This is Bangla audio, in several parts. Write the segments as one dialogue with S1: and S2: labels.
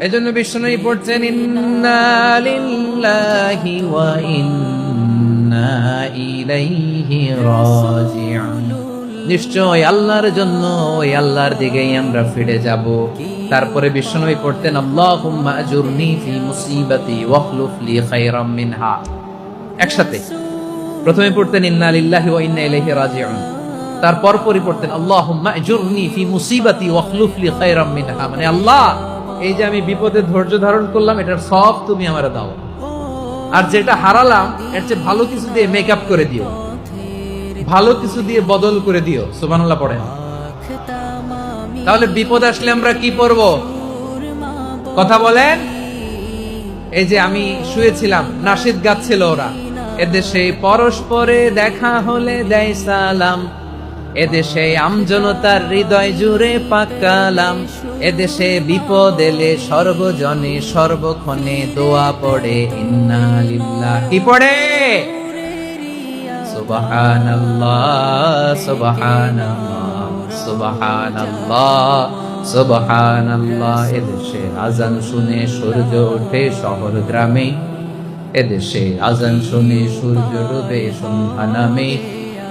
S1: এজন্য বিষ্ণুই পড়ছেন, ইন্না লিল্লাহি ওয়া ইন্না ইলাইহি রাজিউন। নিশ্চয় আল্লাহর জন্য ওই আল্লাহর দিকেই আমরা ফিরে যাব। তারপরে বিষ্ণুই পড়তেন, আল্লাহুম্মা আজুরনি ফি মুসিবাতি ওয়াখলুফ লি খায়রাম মিনহা। একসাথে। প্রথমে পড়তেন, ইন্না লিল্লাহি ওয়া ইন্না ইলাইহি রাজিউন। তারপর পরই পড়তেন, আল্লাহুম্মা আজুরনি ফি মুসিবাতি ওয়াখলুফ লি খায়রাম মিনহা। মানে আল্লাহ এই যে আমি বিপদে ধৈর্য ধারণ করলাম, এটার সব তুমি আমারে দাও। আর যেটা হারালাম, এর চেয়ে ভালো কিছু দিয়ে মেকআপ করে দিও। ভালো কিছু দিয়ে বদল করে দিও, সুবহানাল্লাহ পড়েন। তাহলে বিপদ আসলে আমরা কি করব কথা বলেন? এই যে আমি শুয়েছিলাম, নাসিদ গাচ্ছিল ওরা। এদেশে পরস্পরে দেখা হলে দেয় সালাম। এদেশে আমজনতার হৃদয় জুড়ে পাকালাম এদেশে বিপদ এলে সর্বজনে সর্বক্ষণে দোয়া পড়ে ইন্নালিল্লাহ কি পড়ে? সুবহানাল্লাহ সুবহানাল্লাহ সুবহানাল্লাহ সুবহানাল্লাহ। এদেশে আজান শুনে সূর্য ওঠে শহর গ্রামে। এদেশে আজান শুনে সূর্য ডুবে সন্ধ্যা নামে।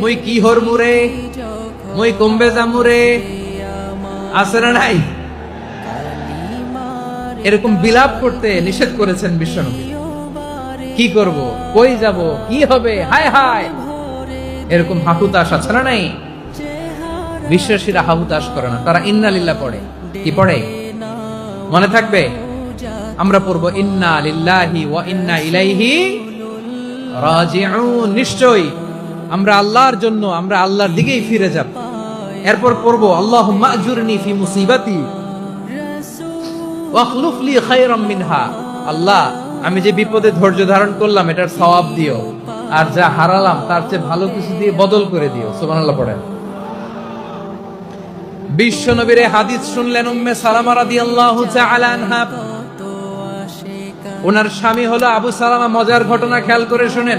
S1: মুই কি হরমু রে? মুই কমবে জামু রে? আছে না নাই? এরকম বিলাপ করতে নিষেধ করেছেন বিশ্বনবী। কি করব? কই যাব? কি হবে? হায় হায়! এরকম হাহুতাস আছে না নাই? বিশ্বাসীরা হাহুতাস করে না। তারা ইন্নালিল্লাহ পড়ে। কি পড়ে? মনে থাকবে? আমরা পড়ব ইন্না লিল্লাহি ওয়া ইন্না ইলাইহি রাজিউন। নিশ্চয়ই। আমরা আল্লাহর জন্য আমরা আল্লাহর দিকেই ফিরে যাব। এরপর পড়ব, আল্লাহুম্মা আজুরনি ফি মুসিবাতি ওয়াখলুফ লি খায়রাম মিনহা। আল্লাহ, আমি যে বিপদে ধৈর্য ধারণ করলাম, এটার সওয়াব দিও। আর যা হারালাম, তার চেয়ে ভালো কিছু দিয়ে বদল করে দিও। সুবহানাল্লাহ পড়েন। বিশ্ব নবীর হাদিস শুনলেন উম্মে সালামা রাদিয়াল্লাহু তাআলা আনহা। ওনার স্বামী হলো আবু সালামা, মজার ঘটনা খেয়াল করে শুনেন।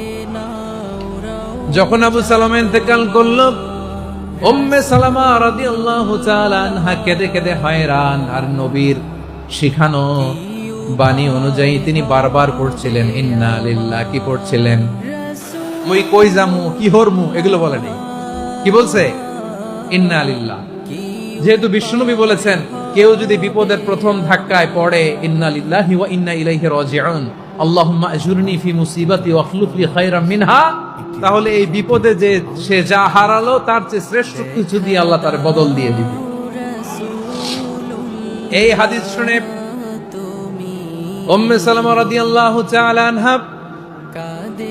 S1: যখন আবু সালামা ইন্তেকাল করল, উম্মে সালামা রাদিয়াল্লাহু তাআলা আনহা কেঁদে কেঁদে হয়রান, আর নবীর শিখানো বাণী অনুযায়ী তিনি বারবার পড়ছিলেন, ইন্না লিল্লাহ কি পড়ছিলেন? মুই কই জামু, কি হরমু এগুলো বলে নেই। কি বলছে? ইন্না লিল্লাহ যেহেতু বিষ্ণুনবী বলেছেন, কেউ যদি বিপদের প্রথম ধাক্কায় পড়ে, ইন্না লিল্লাহি ওয়া ইন্না ইলাইহি রাজিউন আল্লাহুম্মা আজুরনি ফি মুসিবাতি ওয়াখলুফ লি খায়রাম মিনহা। তাহলে এই বিপদে যে সে যা হারালো, তার চেয়ে শ্রেষ্ঠ কিছু দিয়ে আল্লাহ তার বদল দিয়ে দিবে। এই হাদিস শুনে উম্মে সালামা রাদিয়াল্লাহু তাআলা আনহা,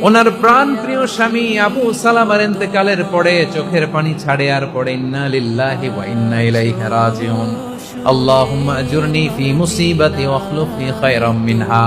S1: ওনার প্রাণ প্রিয় স্বামী আবু সালামার ইন্তেকালের পরে চোখের পানি ছাড়ে আর পড়ে, ইন্না লিল্লাহি ওয়া ইন্না ইলাইহি রাজিউন। আল্লাহুম্মা আজুরনি ফি মুসিবাতি ওয়াখলুফনি খায়রাম মিনহা।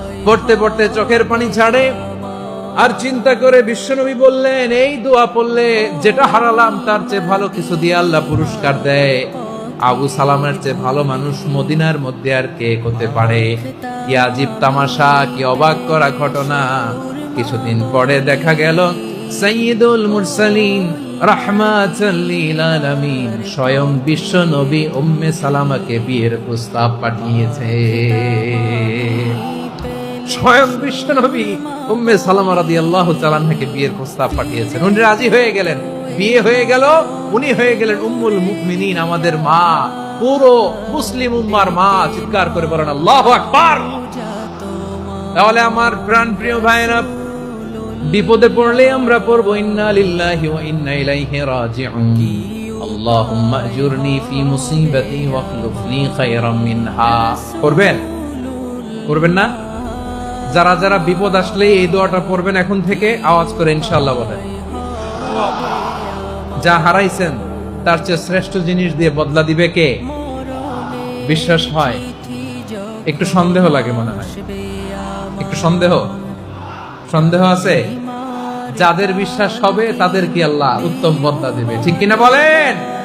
S1: পড়তে পড়তে চোখের পানি ছাড়ে আর চিন্তা করে বিশ্বনবী বললেন, এই দোয়া পড়লে যেটা হারালাম, তার চেয়ে ভালো কিছু দিয়ে আল্লাহ পুরস্কার দেয়। আবু সালামের চেয়ে ভালো মানুষ মদিনার মধ্যে আর কে হতে পারে? কি আজীব তামাশা, কি অবাক করা ঘটনা। কিছুদিন পরে দেখা গেল সৈয়দুল মুরসালিন আলামিন স্বয়ং বিশ্ব নবী উম্মে সালামাকে বিয়ের প্রস্তাব পাঠিয়েছে। স্বয়ং বিশ্বনবী উম্মে সালামা রাদিয়াল্লাহু তাআলাকে বিয়ের প্রস্তাব পাঠিয়েছেন। উনি রাজি হয়ে গেলেন। বিয়ে হয়ে গেল, উনি হয়ে গেলেন উম্মুল মুমিনিন, আমাদের মা, পুরো মুসলিম উম্মার মা, চিৎকার করে বলেন, আল্লাহু আকবার! তাহলে আমার প্রাণ প্রিয় ভাইরা বিপদে পড়লে আমরা পড়ব, ইন্না লিল্লাহি ওয়া ইন্না ইলাইহি রাজিউন। আল্লাহুম্মা আজুরনি ফি মুসিবাতি ওয়া খলুফনি খায়রাম মিনহা। করবেন করবেন না? যারা যারা বিপদ আসলে এই দোয়াটা পড়বেন, এখন থেকে আওয়াজ করে ইনশাআল্লাহ বলেন। যা হারাইছেন, তার চেয়ে শ্রেষ্ঠ জিনিস দিয়ে বদলা দিবে কে? বিশ্বাস হয়। একটু সন্দেহ লাগে মনে হয়। একটু সন্দেহ? সন্দেহ আছে? যাদের বিশ্বাস হবে, তাদের কি আল্লাহ উত্তম বদলা দিবে। ঠিক কিনা বলেন?